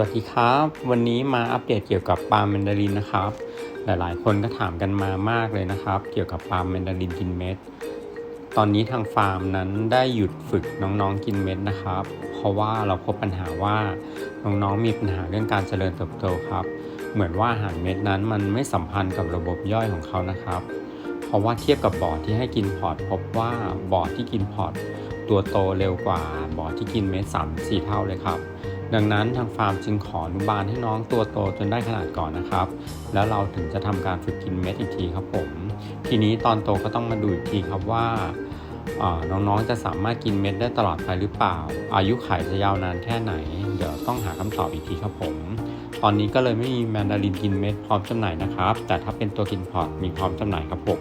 วัสดีครับ วันนี้มาอัปเดตเกี่ยวกับปาล์มแมนดารินนะครับ หลายๆ คนก็ถามกันมามากเลยนะครับ เกี่ยวกับปาล์มแมนดารินกินเม็ด ตอนนี้ทางฟาร์มนั้นได้หยุดฝึกน้องๆกินเม็ดนะครับ เพราะว่าเราพบปัญหาว่าน้องๆมีปัญหาเรื่องการเจริญเติบโตครับ เหมือนว่าอาหารเม็ดนั้นมันไม่สัมพันธ์กับระบบย่อยของเขานะครับ เพราะว่าเทียบกับบอร์ดที่ให้กินพอร์ตพบว่าบอร์ดที่กินพอร์ตตัวโตเร็วกว่าบอร์ดที่กินเม็ดสามสี่เท่าเลยครับ ดังนั้นทางฟาร์มจึงขออนุบาลให้น้องตัวโตจนได้ขนาดก่อนนะครับ แล้วเราถึงจะทำการฝึกกินเม็ดอีกทีครับผม ทีนี้ตอนโตก็ต้องมาดูอีกทีครับว่าน้องๆ จะสามารถกินเม็ดได้ตลอดไปหรือเปล่า อายุขัยจะยาวนานแค่ไหน เดี๋ยวต้องหาคำตอบอีกทีครับผม ตอนนี้ก็เลยไม่มีแมนดารินกินเม็ดพร้อมจำหน่ายนะครับ แต่ถ้าเป็นตัวกินพอร์ตมีพร้อมจำหน่ายครับผม